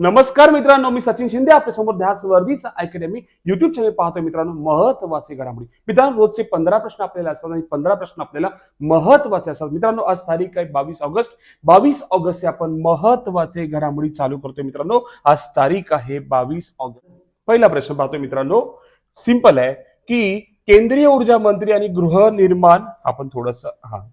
नमस्कार मित्रांनो मी सचिन शिंदे आपल्यासमोर ध्यास वर्धीचा अकॅडमी युट्यूब चॅनल पाहतोय मित्रांनो महत्त्वाचे घडामोडी. मित्रांनो रोजचे पंधरा प्रश्न आपल्याला असतात आणि पंधरा प्रश्न आपल्याला महत्त्वाचे असतात. मित्रांनो आज तारीख आहे बावीस ऑगस्ट. बावीस ऑगस्ट आपण महत्त्वाचे घडामोडी चालू करतोय मित्रांनो. आज तारीख आहे बावीस ऑगस्ट. पहिला प्रश्न पाहतोय मित्रांनो. सिंपल आहे की केंद्रीय ऊर्जा मंत्री आणि गृहनिर्माण आपण थोडस हा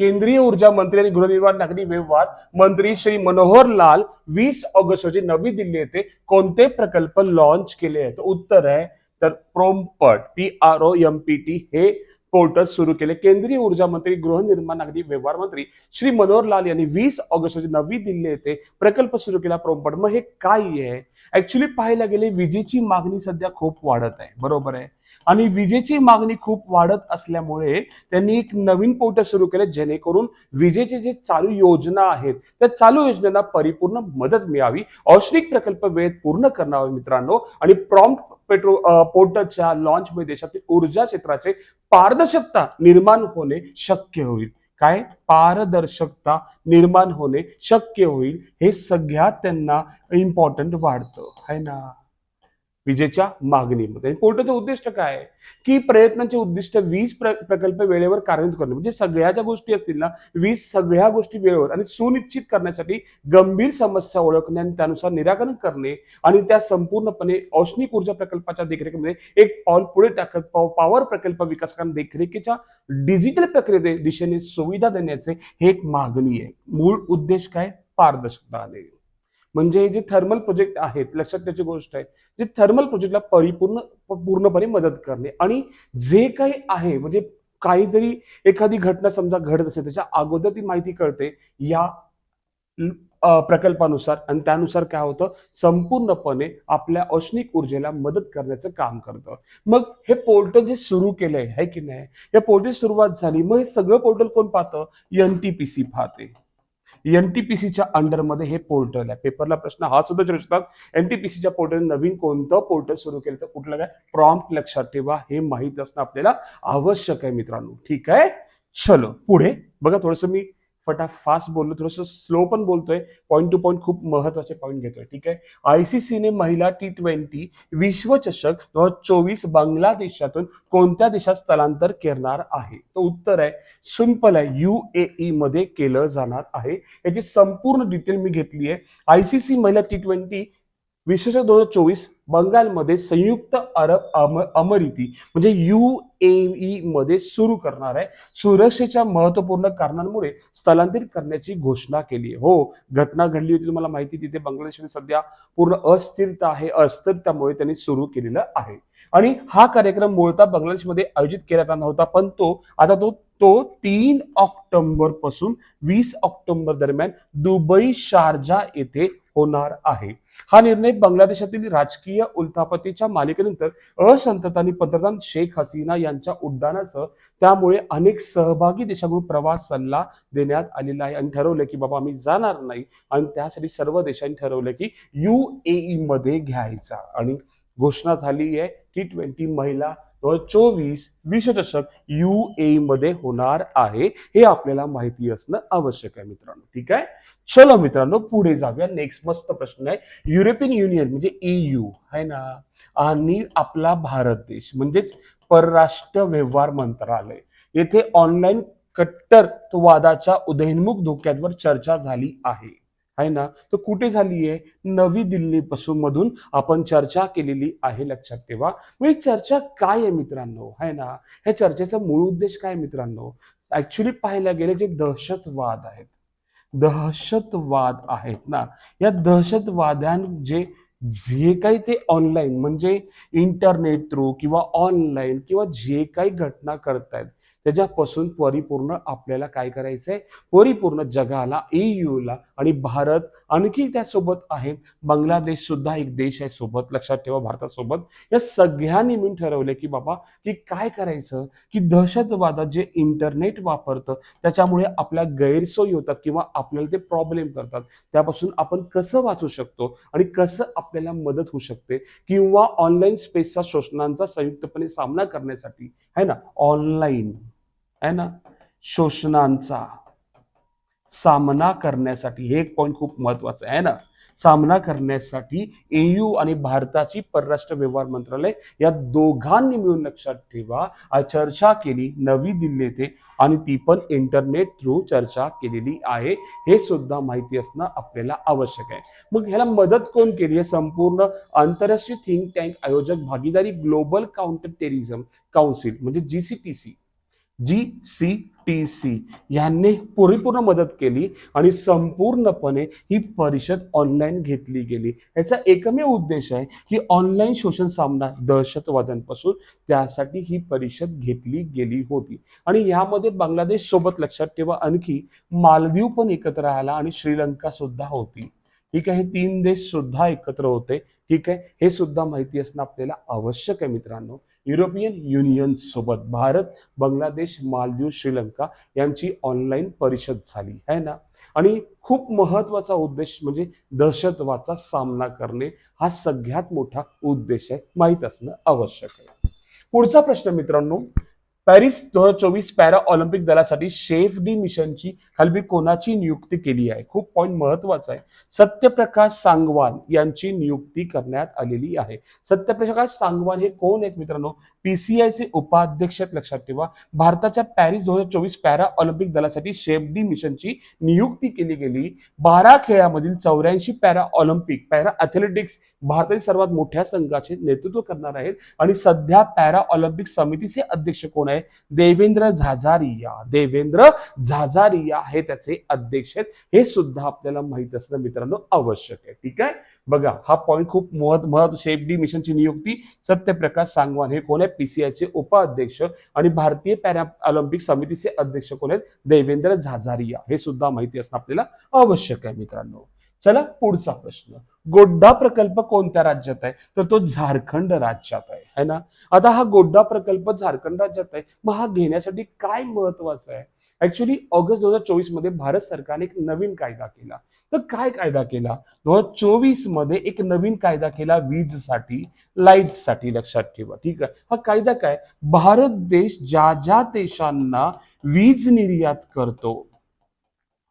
केंद्रीय ऊर्जा मंत्री आणि गृहनिर्माण नागरी व्यवहार मंत्री श्री मनोहर लाल वीस ऑगस्ट रोजी नवी दिल्ली येथे कोणते प्रकल्प लॉन्च केले आहेत? उत्तर आहे तर prompt P R O M P T हे पोर्टल सुरू केले. केंद्रीय ऊर्जा मंत्री गृहनिर्माण नागरी व्यवहार मंत्री श्री मनोहर लाल यांनी वीस ऑगस्ट रोजी नवी दिल्ली येथे प्रकल्प सुरू केला प्रोमपट. मग हे काय आहे? ऍक्च्युली पाहायला गेले विजेची मागणी सध्या खूप वाढत आहे. बरोबर आहे? आणि विजेची मागणी खूप वाढत असल्यामुळे त्यांनी एक नवीन पोर्टल सुरू केले जेणेकरून विजेचे जे चालू योजना आहेत त्या चालू योजनांना परिपूर्ण मदत मिळावी. औष्णिक प्रकल्प वेळेत पूर्ण करणार मित्रांनो. आणि प्रॉम्प्ट पेट्रो पोर्टलच्या लॉन्चमुळे देशातील ऊर्जा क्षेत्राचे पारदर्शकता निर्माण होणे शक्य होईल. काय? पारदर्शकता निर्माण होणे शक्य होईल. हे सगळ्यात त्यांना इम्पॉर्टंट वाढतं. है ना? विजेच्या मागणीमध्ये. पोर्टलचं उद्दिष्ट काय आहे? की प्रयत्नांचे उद्दिष्ट वीज प्र- प्रकल्प वेळेवर कार्यान्वित करणे. म्हणजे सगळ्या ज्या गोष्टी असतील ना वीज सगळ्या गोष्टी वेळेवर आणि सुनिश्चित करण्यासाठी गंभीर समस्या ओळखणे आणि त्यानुसार निराकरण करणे आणि त्या संपूर्णपणे औष्णिक ऊर्जा प्रकल्पाच्या देखरेखीमध्ये एक पाऊल पुढे टाकत पॉवर प्रकल्प विकासकांना देखरेखीच्या डिजिटल प्रक्रिये दिशेने सुविधा देण्याचे हे एक मागणी आहे. मूळ उद्देश काय? पारदर्शकता आले म्हणजे जे थर्मल प्रोजेक्ट आहेत लक्षात त्याची गोष्ट आहे जे थर्मल प्रोजेक्टला परिपूर्ण पूर्णपणे मदत करणे आणि जे काही आहे म्हणजे काही जरी एखादी घटना समजा घडत असेल त्याच्या अगोदर ती माहिती कळते या प्रकल्पानुसार आणि त्यानुसार काय होतं संपूर्णपणे आपल्या औष्णिक ऊर्जेला मदत करण्याचं काम करतं. मग हे पोर्टल जे सुरू केलंय आहे की नाही? या पोर्टल सुरुवात झाली मग हे सगळं पोर्टल कोण पाहतं? एनटीपीसी पाहते. एनटीपीसीच्या अंडरमध्ये हे पोर्टल आहे. पेपरला प्रश्न हा सुद्धा विचारू शकतात सीच्या पोर्टल नवीन कोणतं पोर्टल सुरू केलं तर कुठलं काय? प्रॉम्प्ट लक्षात ठेवा. हे माहीत असणं आपल्याला आवश्यक आहे मित्रांनो. ठीक आहे? चलो पुढे. बघा थोडंसं मी फटा फास्ट बोललो थोडंसं स्लो पण बोलतोय. पॉईंट टू पॉईंट खूप महत्त्वाचे पॉईंट घेतोय ठीक आहे? आयसीसीने महिला टी ट्वेंटी विश्वचषक दोन हजार चोवीस बांगलादेशातून कोणत्या देशात स्थलांतर करणार आहे? तर उत्तर आहे सिंपल आहे. यू ए ई मध्ये केलं जाणार आहे. याची संपूर्ण डिटेल मी घेतली आहे. आयसीसी महिला टी ट्वेंटी विश्वचषक दोन हजार चोवीस बंगालमध्ये संयुक्त अरब अम अमिराती म्हणजे ई मध्ये सुरू करणार आहे. सुरक्षेच्या महत्त्वपूर्ण कारणांमुळे स्थलांतरित करण्याची घोषणा केली हो घटना घडली होती तुम्हाला माहिती तिथे बांगलादेशमध्ये सध्या पूर्ण अस्थिरता आहे अस्थिरतामुळे त्यांनी सुरू केलेलं आहे. आणि हा कार्यक्रम मूळतः बांगलादेशमध्ये आयोजित केला जाणार होता पण तो आता तो तो तीन ऑक्टोबरपासून वीस ऑक्टोबर दरम्यान दुबई शारजा येथे होणार आहे. हा निर्णय बांगलादेशातील राजकीय उलथापतीच्या मालिकेनंतर असंतता आणि पंतप्रधान शेख हसीना यांच्या उड्डाणासह त्यामुळे अनेक सहभागी देशांकडून प्रवास सल्ला देण्यात आलेला आहे. आणि ठरवलं की बाबा आम्ही जाणार नाही आणि त्यासाठी सर्व देशांनी ठरवलं की युएई मध्ये घ्यायचा. आणि घोषणा झाली आहे टी ट्वेंटी महिला दोन हजार चोवीस विश्वचषक युए मध्ये होणार आहे हे आपल्याला माहिती असणं आवश्यक आहे मित्रांनो ठीक आहे? चलो मित्रांनो पुढे जाऊया. नेक्स्ट मस्त प्रश्न आहे. युरोपियन युनियन म्हणजे ईयू आहे ना? आणि आपला भारत देश म्हणजेच परराष्ट्र व्यवहार मंत्रालय. येथे ऑनलाईन कट्टरवादाच्या उदयनमुख धोक्यांवर चर्चा झाली आहे. आहे ना? तर कुठे झाली आहे? नवी दिल्लीपासून मधून आपण चर्चा केलेली आहे लक्षात ठेवा. म्हणजे चर्चा काय आहे मित्रांनो? आहे ना? ह्या चर्चेचा मूळ उद्देश काय मित्रांनो? ऍक्च्युली पाहायला गेले जे दहशतवाद आहेत. दहशतवाद आहेत ना? या दहशतवाद्यां जे जे काही ते ऑनलाईन म्हणजे इंटरनेट थ्रू किंवा ऑनलाईन किंवा जे काही घटना करतायत त्याच्यापासून परिपूर्ण आपल्याला काय करायचंय? परिपूर्ण जगाला ईयूला ला आणि भारत आणखी त्यासोबत आहेत. बांगलादेश सुद्धा एक देश आहे सोबत. लक्षात ठेवा भारतासोबत. या सगळ्यांनी मिळून ठरवले की बाबा की काय करायचं? की दहशतवादात जे इंटरनेट वापरतं त्याच्यामुळे आपल्या गैरसोयी होतात किंवा आपल्याला ते प्रॉब्लेम करतात. त्यापासून आपण कसं वाचू शकतो? आणि कसं आपल्याला मदत होऊ शकते? किंवा ऑनलाईन स्पेसचा शोषणांचा संयुक्तपणे सामना करण्यासाठी है ना? ऑनलाईन आहे ना? शोषणांचा सामना करण्यासाठी हे एक पॉईंट खूप महत्वाचं आहे ना? सामना करण्यासाठी एयू आणि भारताची परराष्ट्र व्यवहार मंत्रालय या दोघांनी मिळून लक्षात ठेवा. चर्चा केली नवी दिल्ली येथे आणि ती पण इंटरनेट थ्रू चर्चा केलेली आहे. हे सुद्धा माहिती असणं आपल्याला आवश्यक आहे. मग ह्याला मदत कोण केली? आहे संपूर्ण आंतरराष्ट्रीय थिंक टँक आयोजक भागीदारी ग्लोबल काउंटर टेरिझम काउन्सिल म्हणजे G C T C G C T C यांनी पुरेपूर्ण मदत केली आणि संपूर्णपणे ही परिषद ऑनलाईन घेतली गेली. याचा एकमेव उद्देश आहे की ऑनलाईन शोषण सामना दहशतवाद्यांपासून त्यासाठी ही परिषद घेतली गेली होती. आणि यामध्ये बांगलादेश सोबत लक्षात ठेवा आणखी मालदीव पण एकत्र आला आणि श्रीलंका सुद्धा होती. ठीक आहे तीन देश सुद्धा एकत्र होते. ठीक आहे? हे सुद्धा माहिती असणं आपल्याला आवश्यक आहे मित्रांनो. युरोपियन युनियन सोबत भारत बांगलादेश मालदीव श्रीलंका यांची ऑनलाईन परिषद झाली आहे ना? आणि खूप महत्त्वाचा उद्देश म्हणजे दहशतवादचा सामना करणे हा सगळ्यात मोठा उद्देश आहे माहीत असणं आवश्यक आहे. पुढचा प्रश्न मित्रांनो पॅरिस दोन हजार चोवीस पॅरा ऑलिम्पिक दलासाठी शेफ डी मिशनची खालबी कोणाची नियुक्ती केली आहे? खूप पॉईंट महत्त्वाचा आहे. सत्यप्रकाश सांगवान यांची नियुक्ती करण्यात आलेली आहे. सत्यप्रकाश सांगवान हे कोण आहेत मित्रांनो? पीसीआयचे उपाध्यक्ष लक्षात ठेवा. भारताच्या पॅरिस दोन हजार चोवीस पॅरा ऑलिम्पिक दलासाठी शेफ डी मिशनची नियुक्ती केली गेली. बारा खेळामधील चौऱ्याऐंशी पॅरा ऑलिम्पिक पॅरा अथलेटिक्स भारतातील सर्वात मोठ्या संघाचे नेतृत्व करणार आहेत. आणि सध्या पॅरा ऑलिम्पिक समितीचे अध्यक्ष कोण आहे देवेंद्र झाझारिया. देवेंद्र झाझारिया हे त्याचे अध्यक्ष आहेत. हे सुद्धा आपल्याला माहीत असणं मित्रांनो आवश्यक आहे. ठीक आहे? बघा हा पॉईंट खूप महत् महत्त्व शेफ डी मिशनची नियुक्ती सत्यप्रकाश सांगवान हे कोण आहे पीसीआयचे उपाध्यक्ष आणि भारतीय पॅरा ऑलिम्पिक समितीचे अध्यक्ष कोण आहेत? देवेंद्र झाझारिया. हे सुद्धा माहिती असणं आपल्याला आवश्यक आहे मित्रांनो. चला पुढचा प्रश्न. गोड्डा प्रकल्प कोणत्या राज्यात आहे? तर तो झारखंड राज्यात आहे है ना? आता हा गोड्डा प्रकल्प झारखंड राज्यात आहे. मग हा घेण्यासाठी काय महत्वाचं आहे? ऍक्च्युली ऑगस्ट दोन हजार चोवीसमध्ये भारत सरकारने एक नवीन कायदा केला. तर काय कायदा केला? दोन हजार चोवीसमध्ये एक नवीन कायदा केला वीजसाठी लाईटसाठी लक्षात ठेवा ठीक आहे? हा कायदा काय? भारत देश ज्या ज्या देशांना वीज निर्यात करतो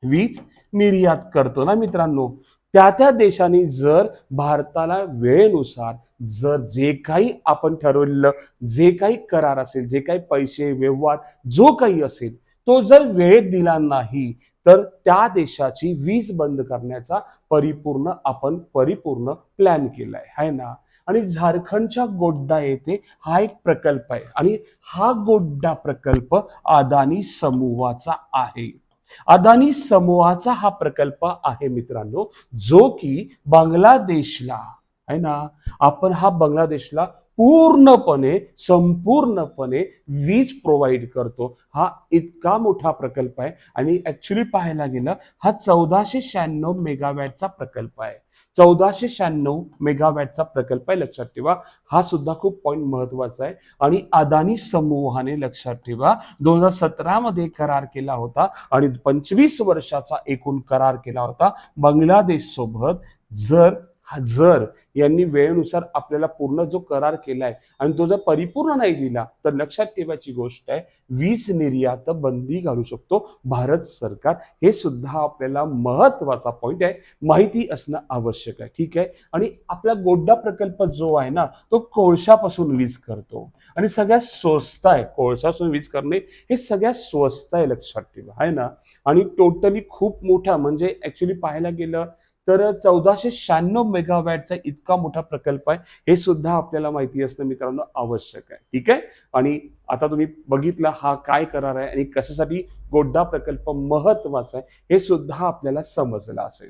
वीज निर्यात करतो ना मित्रांनो? त्या त्या देशांनी जर भारताला वेळेनुसार जर जे काही आपण ठरवलेलं जे काही करार असेल जे काही पैसे व्यवहार जो काही असेल तो जर वेळेत दिला नाही तर त्या देशाची वीज बंद करण्याचा परिपूर्ण आपण परिपूर्ण प्लॅन केलाय. आहे ना? आणि झारखंडच्या गोड्डा येथे हा एक प्रकल्प आहे. आणि हा गोड्डा प्रकल्प अदानी समूहाचा आहे. अदानी समूहाचा हा प्रकल्प आहे मित्रांनो जो की बांगलादेशला आहे ना आपण हा बांगलादेशला पूर्णपणे संपूर्णपणे वीज प्रोव्हाइड करतो. हा इतका मोठा प्रकल्प आहे आणि ऍक्च्युली पाहायला गेलं हा चौदाशे शहाण्णव मेगावॅटचा प्रकल्प आहे. चौदाशे शहाण्णव मेगावॅटचा प्रकल्प आहे लक्षात ठेवा. हा सुद्धा खूप पॉईंट महत्त्वाचा आहे. आणि अदानी समूहाने लक्षात ठेवा दोन हजार सतरामध्ये करार केला होता आणि पंचवीस वर्षाचा एकूण करार केला होता. बांगलादेश सोबत जर जर यांनी वेळेनुसार आपल्याला पूर्ण जो करार केलाय आणि तो जर परिपूर्ण नाही दिला तर लक्षात ठेवायची गोष्ट आहे वीज निर्यात बंदी घालू शकतो भारत सरकार. हे सुद्धा आपल्याला महत्त्वाचा पॉईंट आहे. माहिती असणं आवश्यक आहे. ठीक आहे? आणि आपला गोड्डा प्रकल्प जो आहे ना तो कोळशापासून वीज करतो. आणि सगळ्यात स्वस्त आहे. कोळशापासून वीज करणे हे सगळ्यात स्वस्त आहे लक्षात ठेवा. आहे ना? आणि टोटली खूप मोठा म्हणजे ऍक्च्युली पाहायला गेलं तर चौदाशे शहाण्णव मेगावॅटचा इतका मोठा प्रकल्प आहे. हे सुद्धा आपल्याला माहिती असणं मित्रांनो आवश्यक आहे. ठीक आहे? आणि आता तुम्ही बघितला हा काय करार आहे आणि कशासाठी गोड्डा प्रकल्प महत्त्वाचा आहे हे सुद्धा आपल्याला समजलं असेल.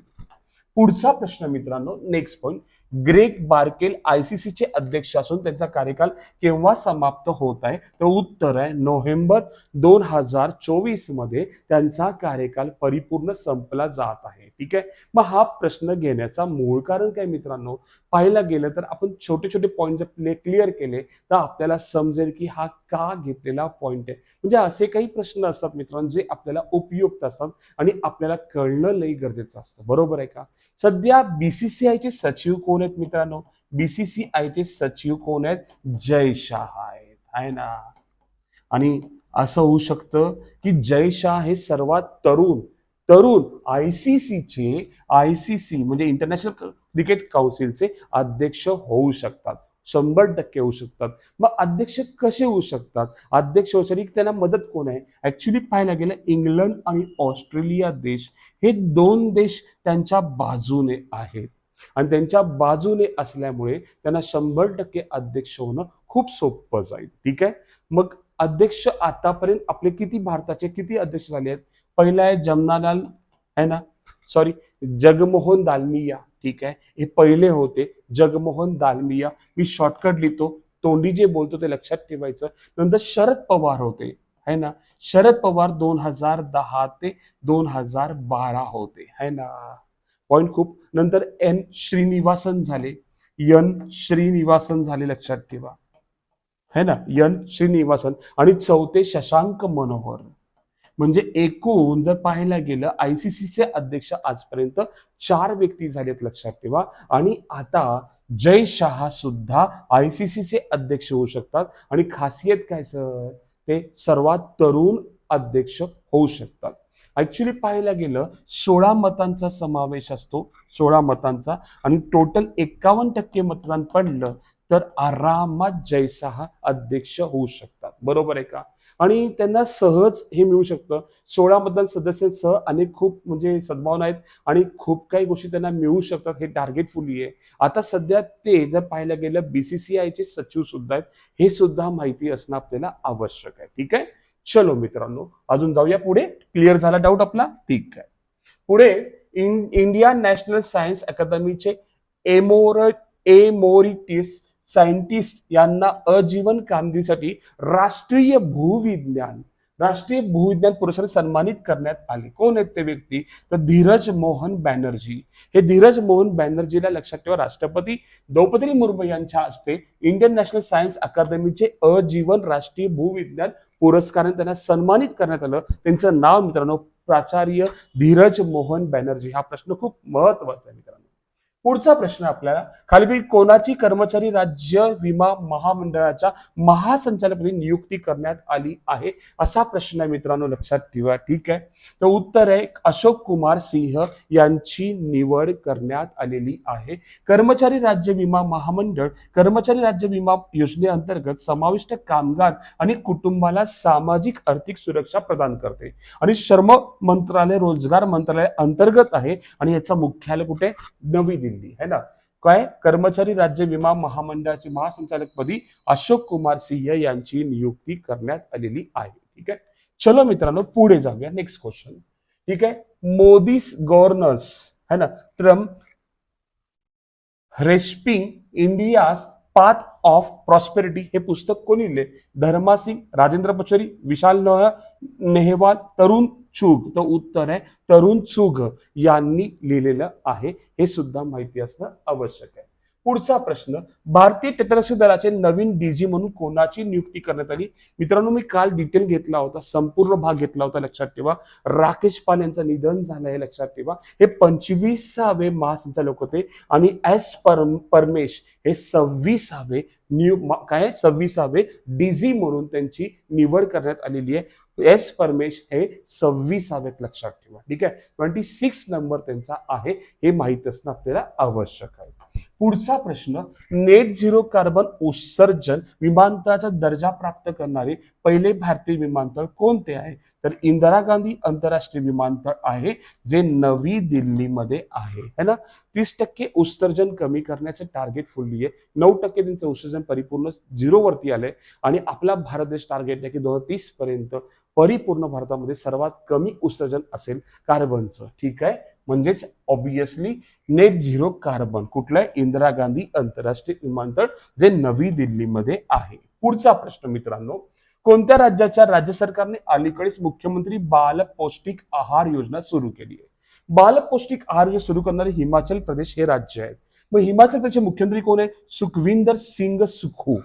पुढचा प्रश्न मित्रांनो नेक्स्ट पॉईंट ग्रेग बार्केल आयसीसीचे अध्यक्ष असून त्यांचा कार्यकाल केव्हा समाप्त होत आहे? तर उत्तर आहे नोव्हेंबर दोन हजार चोवीसमध्ये त्यांचा कार्यकाल परिपूर्ण संपला जात आहे. ठीक आहे? मग हा प्रश्न घेण्याचा मूळ कारण काय मित्रांनो? पाहायला गेलं तर आपण छोटे छोटे पॉईंट जर क्लिअर केले तर आपल्याला समजेल की हा का घेतलेला पॉईंट आहे. म्हणजे असे काही प्रश्न असतात मित्रांनो जे आपल्याला उपयुक्त असतात आणि आपल्याला कळणं लई गरजेचं असतं. बरोबर आहे का? सध्या बीसीसीआयचे सचिव कोण आहेत मित्रांनो? बीसीसीआयचे सचिव कोण आहेत? जय शाह आहेत. आहे ना? आणि असं होऊ शकतं की जय शाह हे सर्वात तरुण तरुण आयसीसीचे आयसीसी म्हणजे इंटरनॅशनल क्रिकेट काउन्सिलचे अध्यक्ष होऊ शकतात. शंभर टक्के होऊ शकतात. मग अध्यक्ष कसे होऊ शकतात? अध्यक्ष होण्यासाठी त्यांना मदत कोण आहे? ऍक्च्युली पाहायला गेलं इंग्लंड आणि ऑस्ट्रेलिया देश हे दोन देश त्यांच्या बाजूने आहेत. आणि त्यांच्या बाजूने असल्यामुळे त्यांना शंभर टक्के अध्यक्ष होणं खूप सोपं जाईल. ठीक आहे? मग अध्यक्ष आतापर्यंत आपले किती भारताचे किती अध्यक्ष झाले आहेत? पहिला आहे जमनालाल आहे ना? सॉरी जगमोहन दालमिया. ठीक आहे? हे पहिले होते. जगमोहन दालमिया. मी शॉर्टकट लिहितो. तोंडी जे बोलतो ते लक्षात ठेवायचं. नंतर शरद पवार होते. है ना? शरद पवार दोन हजार दहा ते दोन हजार बारा होते. है ना? पॉइंट खूप. नंतर एन श्रीनिवासन झाले. यन श्रीनिवासन झाले लक्षात ठेवा. है ना? यन श्रीनिवासन. आणि चौथे शशांक मनोहर. म्हणजे एकूण जर पाहायला गेलं आयसीसीचे अध्यक्ष आजपर्यंत चार व्यक्ती झालेत लक्षात ठेवा. आणि आता जय शहा सुद्धा आयसीसीचे अध्यक्ष होऊ शकतात. आणि खासियत काय सर? ते सर्वात तरुण अध्यक्ष होऊ शकतात. ऍक्च्युली पाहायला गेलं सोळा मतांचा समावेश असतो सोळा मतांचा. आणि टोटल एकावन्न टक्के मतदान पडलं तर आरामात जयशहा अध्यक्ष होऊ शकतात. बरोबर आहे का? आणि त्यांना सहज हे मिळू शकतं. सोळा सदस्यांसह अनेक खूप म्हणजे सद्भावना आहेत आणि खूप काही गोष्टी त्यांना मिळू शकतात. हे टार्गेट फुली आहे. आता सध्या ते जर पाहायला गेलं बीसीसीआयचे सचिव सुद्धा आहेत. हे सुद्धा माहिती असणं आपल्याला आवश्यक आहे. ठीक आहे? चलो मित्रांनो अजून जाऊया पुढे. क्लिअर झाला डाऊट आपला? ठीक आहे. पुढे इंडिया नॅशनल सायन्स अकादमीचे एमोर एमोरिटिस सायंटिस्ट यांना अजीवन कामगिरीसाठी राष्ट्रीय भूविज्ञान राष्ट्रीय भूविज्ञान पुरस्कार सन्मानित करण्यात आले. कोण आहेत ते व्यक्ती? तर धीरज मोहन बॅनर्जी. हे धीरज मोहन बॅनर्जीला लक्षात ठेवा राष्ट्रपती द्रौपदी मुर्मू यांच्या हस्ते इंडियन नॅशनल सायन्स अकादमीचे अजीवन राष्ट्रीय भूविज्ञान पुरस्काराने त्यांना सन्मानित करण्यात आलं. त्यांचं नाव मित्रांनो प्राचार्य धीरज मोहन बॅनर्जी. हा प्रश्न खूप महत्त्वाचा आहे मित्रांनो. पुढचा प्रश्न आपल्याला खालीपैकी कोणाची कर्मचारी राज्य विमा महामंडळाच्या महासंचालकपदी नियुक्ती करण्यात आली आहे? असा प्रश्न आहे मित्रांनो लक्षात ठेवा ठीक आहे? तर उत्तर आहे अशोक कुमार सिंह यांची निवड करण्यात आलेली आहे. कर्मचारी राज्य विमा महामंडळ कर्मचारी राज्य विमा योजनेअंतर्गत समाविष्ट कामगार आणि कुटुंबाला सामाजिक आर्थिक सुरक्षा प्रदान करते. आणि श्रम मंत्रालय रोजगार मंत्रालय अंतर्गत आहे. आणि याचं मुख्यालय कुठे? नवी दिल्ली. दिली है ना? काय? कर्मचारी राज्य विमा महामंडळाचे महासंचालकपदी अशोक कुमार सिंह यांची नियुक्ती करण्यात आलेली आहे. ठीक आहे? चलो मित्रांनो पुढे जाऊया. नेक्स्ट क्वेश्चन ठीक आहे? मोदीस गव्हर्नर्स है ना? Triumph reshaping India's path of prosperity हे पुस्तक कोणी लिहिले? धर्मासिंग राजेंद्र पचोरी विशाल नोह नेहवा तरुण चुग तर उत्तर आहे. तरुण चुग यांनी लिहिलेलं आहे. हे सुद्धा माहिती असणं आवश्यक आहे. पुढचा प्रश्न भारतीय तटरक्षक दलाचे नवीन डीजी म्हणून कोणाची नियुक्ती करण्यात आली? मित्रांनो मी काल डिटेल घेतला होता संपूर्ण भाग घेतला होता लक्षात ठेवा. राकेश पाल यांचं निधन झालं हे लक्षात ठेवा. हे पंचवीसावे महासंचालक होते आणि एस परम परमेश हे सव्वीसावे नियु काय? सव्वीसावे डीजी म्हणून त्यांची निवड करण्यात आलेली आहे. एस परमेश हे सव्वीसावेत लक्षात ठेवा. ठीक आहे? ट्वेंटी सिक्स नंबर त्यांचा आहे. हे माहीत असणं आपल्याला आवश्यक आहे. पुढचा प्रश्न नेट झिरो कार्बन उत्सर्जन विमानतळाचा दर्जा प्राप्त करणारे पहिले भारतीय विमानतळ कोणते आहे? तर इंदिरा गांधी आंतरराष्ट्रीय विमानतळ आहे जे नवी दिल्लीमध्ये आहे. है ना? तीस टक्के उत्सर्जन कमी करण्याचे टार्गेट फुलली आहे. नऊ टक्के त्यांचं उत्सर्जन परिपूर्ण झिरोवरती आलंय. आणि आपला भारत देश टार्गेट आहे की दोन हजार तीस पर्यंत परिपूर्ण भारतामध्ये सर्वात कमी उत्सर्जन असेल कार्बनचं. ठीक आहे? म्हणजेच ऑब्विसली नेट झिरो कार्बन कुठलं? आहे इंदिरा गांधी आंतरराष्ट्रीय विमानतळ जे नवी दिल्लीमध्ये आहे. पुढचा प्रश्न मित्रांनो कोणत्या राज्याच्या राज्य सरकारने अलीकडेच मुख्यमंत्री बाल पौष्टिक आहार योजना सुरू केली आहे? बाल पौष्टिक आहार योजना सुरू करणारे हिमाचल प्रदेश हे राज्य आहे मग हिमाचल प्रदेशचे मुख्यमंत्री कोण आहे? सुखविंदर सिंग सुखू.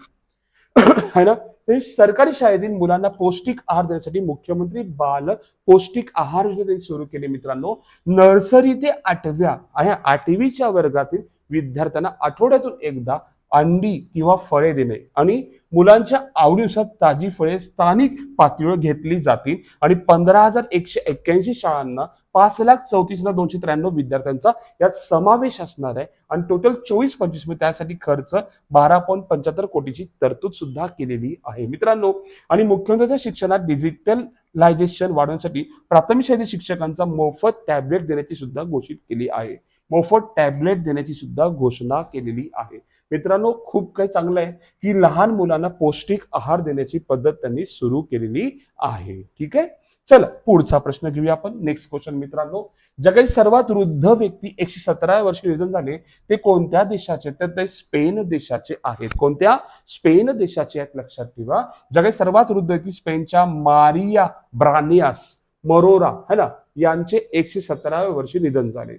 है ना? ते सरकारी शाळेतील मुलांना पौष्टिक आहार देण्यासाठी मुख्यमंत्री बाल पौष्टिक आहार योजना सुरू केली मित्रांनो. नर्सरी ते आठव्या आणि आठवीच्या वर्गातील विद्यार्थ्यांना आठवड्यातून एकदा अंडी किंवा फळे देणे. आणि मुलांच्या आवडीनुसार ताजी फळे स्थानिक पातळीवर घेतली जातील. आणि पंधरा हजार एकशे एक्क्याऐंशी शाळांना पाच लाख चौतीस हजार दोनशे त्र्याण्णव विद्यार्थ्यांचा यात समावेश असणार आहे. आणि टोटल चोवीस पंचवीसमध्ये त्यासाठी खर्च बारा पॉईंट पंच्याहत्तर कोटीची तरतूद सुद्धा केलेली आहे. मित्रांनो आणि मुख्यमंत्र्यांच्या शिक्षणात डिजिटलायझेशन वाढवण्यासाठी प्राथमिक शाळेतील शिक्षकांचा मोफत टॅबलेट देण्याची सुद्धा घोषित केली आहे. मोफत टॅबलेट देण्याची सुद्धा घोषणा केलेली आहे. मित्रांनो खूप काही चांगलं आहे. की लहान मुलांना पौष्टिक आहार देण्याची पद्धत त्यांनी सुरू केलेली आहे. ठीक आहे? चला पुढचा प्रश्न घेऊया आपण. नेक्स्ट क्वेश्चन मित्रांनो. जगातील सर्वात वृद्ध व्यक्ती एकशे सतरा वर्षी निधन झाले. ते कोणत्या देशाचे? तर ते स्पेन देशाचे आहेत. कोणत्या? स्पेन देशाचे आहेत लक्षात ठेवा. जगातील सर्वात वृद्ध व्यक्ती स्पेनच्या मारिया ब्रानियास मरोरा है ना? यांचे एकशे सतराव्या वर्षी निधन झाले.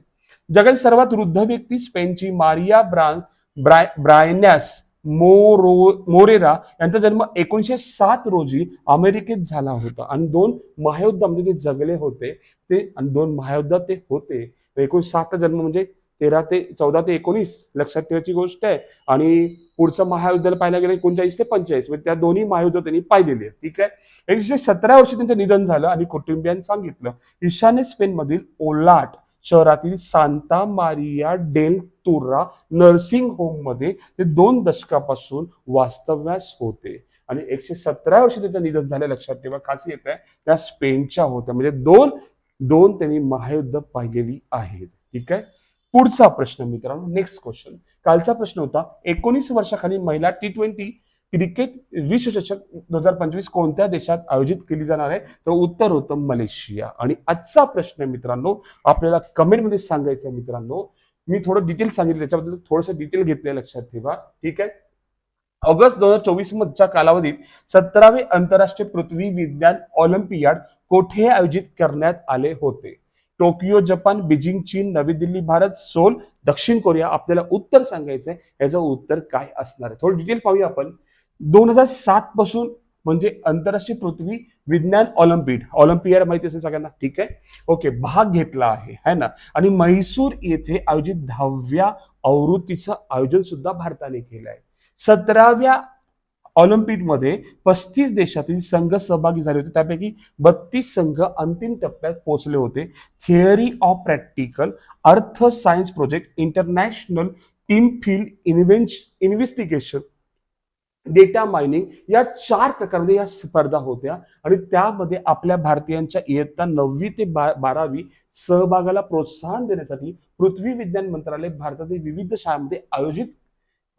जगातील सर्वात वृद्ध व्यक्ती स्पेनची मारिया ब्रान ब्राय ब्रायनॅस मोरो मोरेरा यांचा जन्म एकोणीशे सात रोजी अमेरिकेत झाला होता. आणि दोन महायुद्धामध्ये ते जगले होते ते आणि दोन महायुद्धात ते होते. एकोणीस सातचा जन्म म्हणजे तेरा ते चौदा ते एकोणीस लक्षात ठेवायची गोष्ट आहे. आणि पुढचं महायुद्धाला पाहायला गेलं एकोणचाळीस ते पंचेचाळीस म्हणजे त्या दोन्ही महायुद्ध त्यांनी पाहिलेली ठीक आहे? एकोणीसशे सतरा वर्षी त्यांचं निधन झालं आणि कुटुंबियांनी सांगितलं ईशान्य स्पेनमधील ओलाट शहरातील Santa Maria del Tura nursing होममध्ये ते दोन दशकापासून वास्तव्यास होते. आणि एकशे सतरा वर्षी त्याचं निधन झालं लक्षात ठेवा खास येत आहे. त्या स्पेनच्या होत्या. म्हणजे दोन दोन त्यांनी महायुद्ध पाहिलेली आहेत. ठीक आहे? पुढचा प्रश्न मित्रांनो नेक्स्ट क्वेश्चन कालचा प्रश्न होता एकोणीस वर्षाखाली महिला टी ट्वेंटी क्रिकेट विश्वचषक दोन हजार पंचवीस कोणत्या देशात आयोजित केली जाणार आहे? तर उत्तर होतं मलेशिया. आणि आजचा प्रश्न मित्रांनो आपल्याला कमेंटमध्ये सांगायचं आहे मित्रांनो मी थोडं डिटेल सांगितलं त्याच्याबद्दल थोडंसं डिटेल घेतले लक्षात ठेवा. ठीक आहे? ऑगस्ट दोन हजार चोवीस मधच्या कालावधीत सतरावे आंतरराष्ट्रीय पृथ्वी विज्ञान ऑलिम्पियाड कोठे आयोजित करण्यात आले होते? टोकियो जपान बीजिंग चीन नवी दिल्ली भारत सोल दक्षिण कोरिया. आपल्याला उत्तर सांगायचंय. याचं उत्तर काय असणार आहे? थोडं डिटेल पाहूया आपण. दोन हजार सात पासून म्हणजे आंतरराष्ट्रीय पृथ्वी विज्ञान ऑलिम्पिड ऑलिम्पियाड माहिती असेल सगळ्यांना? ठीक आहे? ओके भाग घेतला आहे है ना? आणि म्हैसूर येथे आयोजित दहाव्या आवृत्तीचं आयोजन सुद्धा भारताने केलं आहे. सतराव्या ऑलिम्पिकमध्ये पस्तीस देशातील संघ सहभागी झाले होते. त्यापैकी बत्तीस संघ अंतिम टप्प्यात पोहोचले होते. Theory of practical earth science project international team field इन्व्हेन्श investigation data mining या चार प्रकारमध्ये या स्पर्धा होत्या आणि त्यामध्ये आपल्या भारतीयांच्या इयत्ता नववी ते बा बारावी सहभागाला प्रोत्साहन देण्यासाठी पृथ्वी विज्ञान मंत्रालय भारतातील विविध शाळांमध्ये आयोजित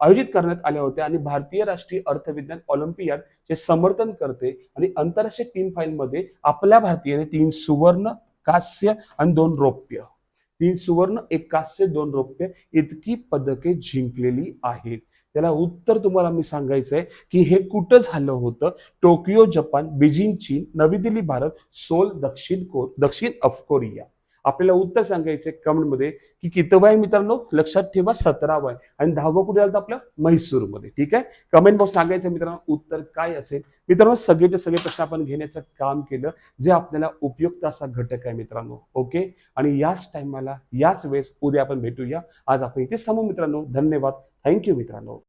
आयोजित करण्यात आल्या होत्या आणि भारतीय राष्ट्रीय अर्थविज्ञान ऑलिम्पियाड चे समर्थन करते आणि आंतरराष्ट्रीय टीम फाईलमध्ये आपल्या भारतीयाने तीन सुवर्ण कांस्य आणि दोन रौप्य. तीन सुवर्ण एक कांस्य दोन रौप्य इतकी पदके जिंकलेली आहेत. त्याला उत्तर तुम्हाला मी सांगायचंय की हे कुठं झालं होतं? टोकियो जपान बीजिंग चीन नवी दिल्ली भारत सोल दक्षिण को दक्षिण अफ कोरिया. आपल्याला उत्तर सांगायचं कमेंटमध्ये की कितवं आहे मित्रांनो? लक्षात ठेवा सतरावं आहे आणि दहावं कुठे झालं आपलं? म्हैसूरमध्ये. ठीक आहे? कमेंट बॉक्स सांगायचं मित्रांनो उत्तर काय असेल? मित्रांनो सगळेचे सगळे प्रश्न आपण घेण्याचं काम केलं जे आपल्याला उपयुक्त असा घटक आहे मित्रांनो. ओके? आणि याच टायमाला याच वेळेस उद्या आपण भेटूया. आज आपण इथे सांगू मित्रांनो. धन्यवाद. थँक्यू मित्रांनो.